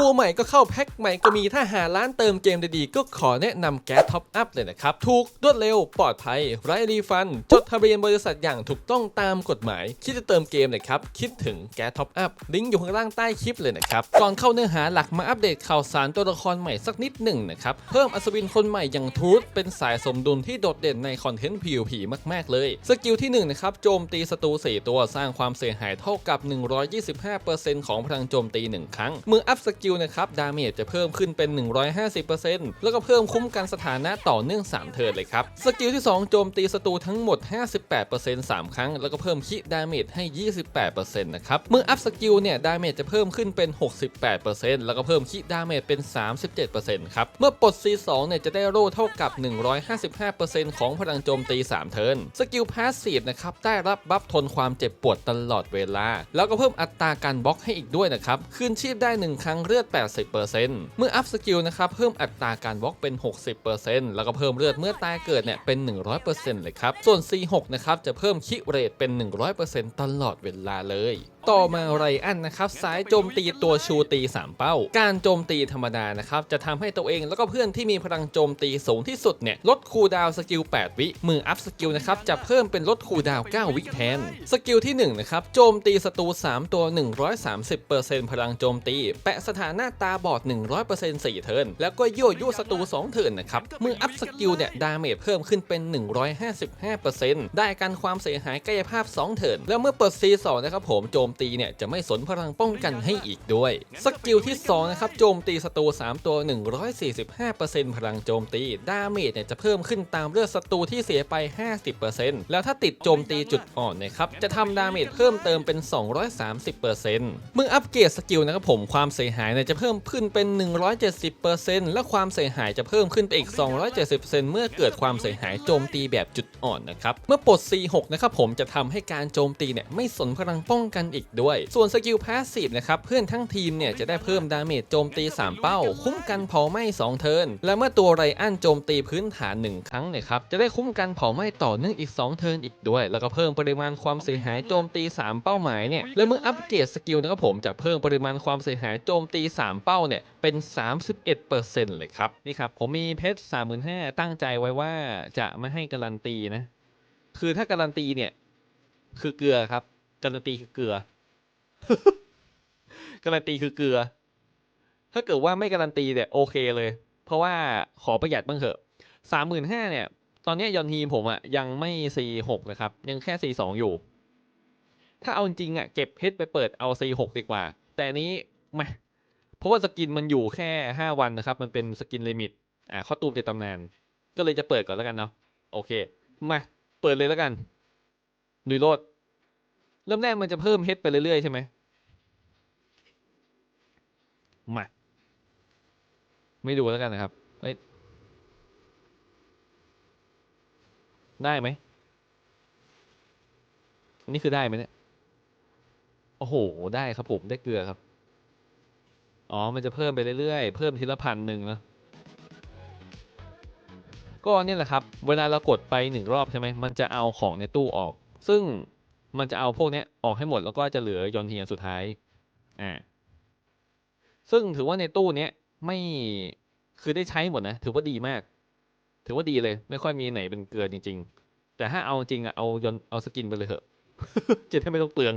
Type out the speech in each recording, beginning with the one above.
ตัวใหม่ก็เข้าแพ็คใหม่ก็มีถ้าหาร้านเติมเกมดีๆ ก็ขอแนะนำแก๊สท็อปอัพเลยนะครับ ถูกรวดเร็วปลอดภัย ไร้รีฟัน จดทะเบียนบริษัทอย่างถูกต้องตามกฎหมาย คิดจะเติมเกมเลยครับ คิดถึงแก๊สท็อปอัพลิงก์อยู่ข้างล่างใต้คลิปเลยนะครับ ก่อนเข้าเนื้อหาหลักมาอัปเดตข่าวสารตัวละครใหม่สักนิดหนึ่งนะครับเพิ่มอัศวินคนใหม่อย่างทูตเป็นสายสมดุลที่โดดเด่นในคอนเทนต์ PVP มากๆ เลยสกิลที่หนึ่งนะครับโจมตีศัตรู4ตัวสร้างความเสียหายเท่ากับ 125%ของพลังโจมตี 1 ครั้งเมื่ออัพสกิลนะครับดาเมจจะเพิ่มขึ้นเป็น 150%แล้วก็เพิ่มคุ้มกันสถานะต่อเนื่อง 3 เทิร์นเลยครับ สกิลที่ 2 โจมตีศัตรูทั้งหมด 58% 3 ครั้ง แล้วก็เพิ่มคิดาเมจให้ 28%นะครับเมื่ออัพสกิลเนี่ยดาเมจจะเพิ่มขึ้นเป็น 68%แล้วก็เพิ่มคิดาเมจเป็น 37%ครับเมื่อปลด C2 เนี่ยจะได้โล่เท่ากับ 155%ของพลังโจมตี 3 เทิร์นสกิลพาสซีฟนะครับได้รับบัฟทนความเจ็บปวดตลอดเวลา แล้วก็เพิ่มอัตราการบล็อกให้อีกด้วยนะครับคืนชีพได้ 1 ครั้งเลือด 80%เมื่ออัพสกิลนะครับเพิ่มอัตราการบล็อกเป็น 60%แล้วก็เพิ่มเลือดเมื่อตายเกิดเนี่ยเป็น 100%เลยครับ ส่วน C6 นะครับจะเพิ่มคิเรทเป็น 100%ตลอดเวลาเลย ต่อมาไรอันนะครับสายโจมตีตัวชูตี 3 เป้า การโจมตีธรรมดานะครับจะทำให้ตัวเองแล้วก็เพื่อนที่มีพลังโจมตีสูงที่สุดเนี่ยลดคูดาวสกิล 8 วิ มืออัพสกิลนะครับจะเพิ่มเป็นลดคูดาว 9 วิแทน สกิลที่1นะครับโจมตีศัตรู3 ตัว 130%พลังโจมตี แปะสถานะตาบอด 100% 4 เทิร์นแล้วก็ยั่วยุศัตรู2เทิร์นนะครับเมื่ออัพสกิลเนี่ยดาเมจเพิ่มขึ้นเป็น 155%ได้กันความเสียหายกายภาพ 2 เทิร์นแล้วเมื่อเปิด C2 นะครับผมโจมตีเนี่ยจะไม่สนพลังป้องกันให้อีกด้วยสกิลที่2นะครับโจมตีศัตรู3ตัว 145%พลังโจมตีดาเมจเนี่ยจะเพิ่มขึ้นตามเลือดศัตรูที่เสียไป 50%แล้วถ้าติดโจมตีจุดอ่อนนะครับจะทำดาเมจเพิ่มเติมเป็น 230%เมื่ออัปเกรดสกิลนะครับผมความเสียหายเนี่ยจะเพิ่มขึ้นเป็น 170%และความเสียหายจะเพิ่มขึ้นไปอีก 270%เมื่อเกิดความเสียหายโจมตีแบบจุดอ่อนนะครับ เมื่อปลด C6 นะครับผมจะทำให้การโจมตีเนี่ยไม่สนพลังป้องกันอีกด้วย ส่วนสกิลพาสซีฟนะครับเพื่อนทั้งทีมเนี่ยจะได้เพิ่มดาเมจโจมตี 3 เป้า คุ้มกันเผาไหม้2เทิร์นและเมื่อตัวไรอันโจมตีพื้นฐาน 1 ครั้งเนี่ยครับจะได้คุ้มกันเผาไหม้ต่อเนื่องอีก 2 เทิร์นอีกด้วย แล้วก็เพิ่มปริมาณความเสียหายโจมตี 3 เป้าหมายเนี่ยและเมื่ออัปเกรดสกิลนะครับผมจะเพิ่มปริมาณความเสียหายโจมตี3เป้าเนี่ยเป็น 31%เลยครับ นี่ครับ ผมมีเพชร35,000ตั้งใจไว้ว่าจะไม่ให้การันตีนะ คือถ้าการันตีเนี่ย คือเกลือครับ การันตีคือเกลือ การันตีคือเกลือ ถ้าเกิดว่าไม่การันตีเนี่ยโอเคเลย เพราะว่าขอประหยัดบ้างเถอะสามหมื่นห้าเนี่ย ตอนนี้ยอนทีมผมอะยังไม่ซีหกนะครับ ยังแค่ซีสองอยู่ถ้าเอาจริงอะเก็บเพชรไปเปิดเอาซีหกดีกว่า แต่นี้มา เพราะว่าสกินมันอยู่แค่ห้าวันนะครับ มันเป็นสกินลิมิต อ่าข้อตูมในตำนาน ก็เลยจะเปิดก่อนแล้วกันเนาะ โอเค มา เปิดเลยแล้วกันดุยโรดเริ่มแรกมันจะเพิ่มเฮดไปเรื่อยๆใช่ไหมมา ไม่ดูแล้วกันนะครับเอ้ย ได้ไหมอันนี้คือได้ไหมเนี่ย โอ้โห ได้ครับผม ได้เกลือครับ อ๋อ มันจะเพิ่มไปเรื่อยๆ เพิ่มทีละพันหนึ่งนะก็เนี่ยแหละครับ เวลาเรากดไปหนึ่งรอบใช่ไหม มันจะเอาของในตู้ออก ซึ่งมันจะเอาพวกเนี้ยออกให้หมดแล้วก็จะเหลือยอนเทียนสุดท้าย อ่า ซึ่งถือว่าในตู้เนี้ยไม่ คือได้ใช้หมดนะ ถือว่าดีมาก ถือว่าดีเลย ไม่ค่อยมีไหนเป็นเกลือจริง ๆ แต่ถ้าเอาจริงอะเอายนเอาสกินไปเลยเถอะ จะได้ไม่ต้องเปลือง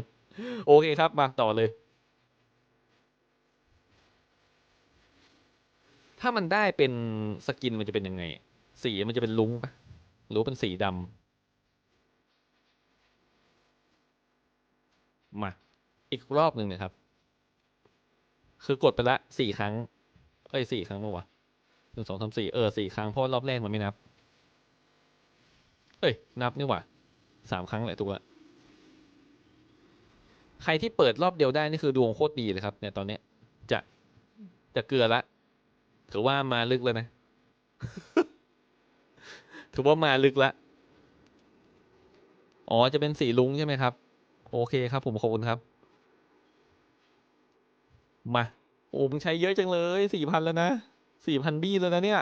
โอเคครับ มาต่อเลย ถ้ามันได้เป็นสกินมันจะเป็นยังไง สีมันจะเป็นลุ้งปะหรือเป็นสีดำมา อีกรอบหนึ่งนะครับ คือกดไปละสี่ครั้ง เอ้ยสี่ครั้งปะวะหนึ่งสองสามสี่เออสี่ครั้งเพราะรอบแรกมันไม่นับ เอ้ย นับนี่หว่าสามครั้งแหละถูกละใครที่เปิดรอบเดียวได้นี่คือดวงโคตรดีเลยครับเนี่ยตอนเนี้ยจะจะเกลือละ ถือว่ามาลึกแล้วนะ ถือว่ามาลึกละ อ๋อ จะเป็นสีลุงใช่ไหมครับ โอเคครับ ผมขอบคุณครับ มา โอ้มึงใช้เยอะจังเลยสี่พันแล้วนะสี่พันบี้แล้วนะเนี่ย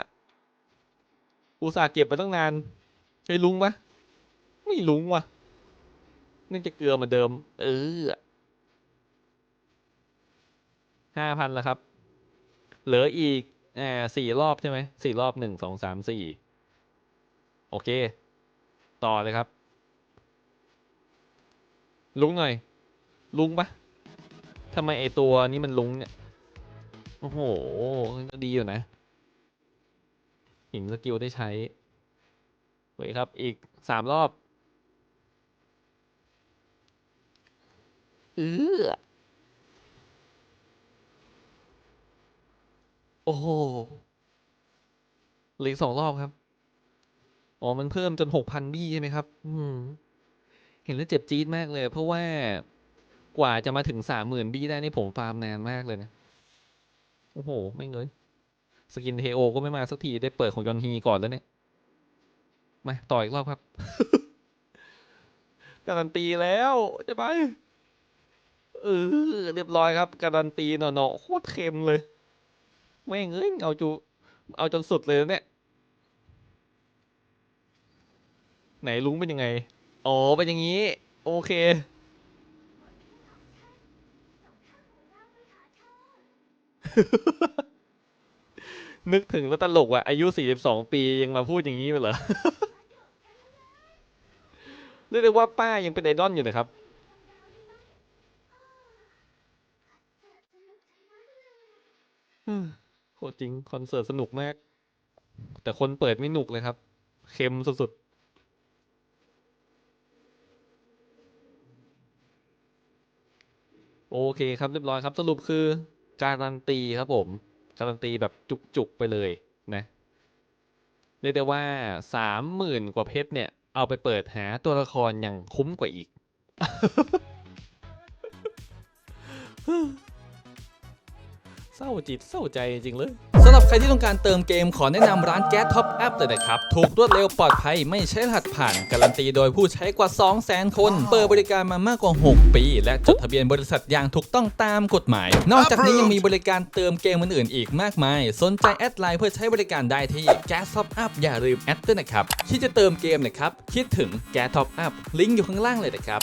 อุตส่าห์เก็บไปตั้งนานใช้ลุงปะไม่ลุงวะนี่จะเกลือเหมือนเดิม เออห้าพันแล้วครับ เหลืออีก อ่าสี่รอบใช่ไหมสี่รอบหนึ่งสองสามสี่โอเค ต่อเลยครับ ลุงหน่อย ลุงปะทำไมไอตัวนี้มันลุงเนี่ย โอ้โหดีอยู่นะ หินสกิลได้ใช้เฮ้ยครับ อีกสามรอบ เออ โอ้โหเหลือสองรอบครับ อ๋อ มันเพิ่มจนหกพันบี้ใช่ไหมครับ อืม เห็นแล้วเจ็บจี๊ดมากเลย เพราะว่ากว่าจะมาถึงสามหมื่นบี้ได้นี่ผมฟาร์มนานมากเลยนะ โอ้โห ไม่เงยสกินเทโอก็ไม่มาสักทีได้เปิดของยอนฮีก่อนแล้วเนี่ย มาต่ออีกรอบครับ การันตีแล้วจะไปเออเรียบร้อยครับ การันตีเนาะๆโคตรเค็มเลย ไม่งเอ้ยเอาจูเอาจนสุดเลยเนี่ย ไหนลุงเป็นยังไง อ๋อ เป็นอย่างนี้ โอเค นึกถึงแล้วตลกว่ะอายุ 42 ปียังมาพูดอย่างนี้เลยเหรอ เรียกได้ว่าป้ายังเป็นไอดอลอยู่นะครับอืม โคตรจริงคอนเสิร์ตสนุกมาก แต่คนเปิดไม่หนุกเลยครับ เค็มสุดๆ โอเคครับเรียบร้อยครับ สรุปคือการันตีครับผม การันตีแบบจุกๆไปเลยนะเรียกได้ว่าสามหมื่นกว่าเพชรเนี่ย เอาไปเปิดหาตัวละครอย่างคุ้มกว่าอีก ศร้าจิตเศร้าใจจริงเลยสำหรับใครที่ต้องการเติมเกมขอแนะนำร้านแก๊สท็อปแอปเลยนะครับ ถูกรวดเร็วปลอดภัยไม่ใช้รหัสผ่าน การันตีโดยผู้ใช้กว่า 200,000 คน เปิดบริการมามากกว่า 6 ปี และจดทะเบียนบริษัทอย่างถูกต้องตามกฎหมาย นอกจากนี้ยังมีบริการเติมเกมอื่นๆอีกมากมาย สนใจแอดไลน์เพื่อใช้บริการได้ที่แก๊สท็อปอัพอย่าลืมแอดด้วยนะครับคิดจะเติมเกมนะครับคิดถึงแก๊สท็อปอัพลิงก์อยู่ข้างล่างเลยนะครับ